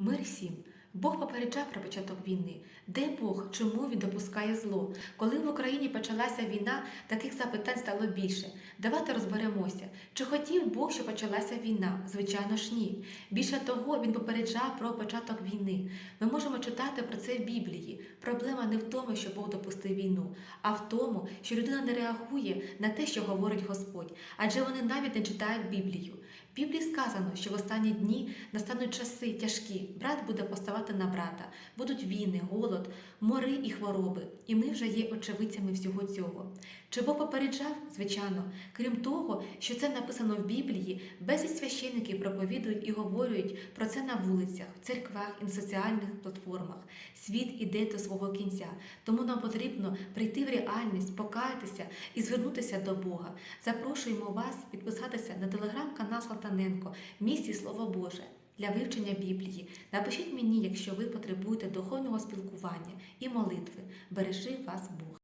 Мир всім. Бог попереджав про початок війни. Де Бог? Чому він допускає зло? Коли в Україні почалася війна, таких запитань стало більше. Давайте розберемося. Чи хотів Бог, щоб почалася війна? Звичайно ж ні. Більше того, він попереджав про початок війни. Ми можемо читати про це в Біблії. Проблема не в тому, що Бог допустив війну, а в тому, що людина не реагує на те, що говорить Господь, адже вони навіть не читають Біблію. В Біблії сказано, що в останні дні настануть часи тяжкі. Брат буде поставати на брата, будуть війни, голод, мори і хвороби. І ми вже є очевидцями всього цього. Чи Бог попереджав? Звичайно. Крім того, що це написано в Біблії, безліч священників проповідують і говорять про це на вулицях, церквах і на соціальних платформах. Світ іде до свого кінця, тому нам потрібно прийти в реальність, покаятися і звернутися до Бога. Запрошуємо вас підписатися на телеграм-канал Салтаненко Місії Слово Боже для вивчення Біблії. Напишіть мені, якщо ви потребуєте духовного спілкування і молитви. Бережи вас Бог.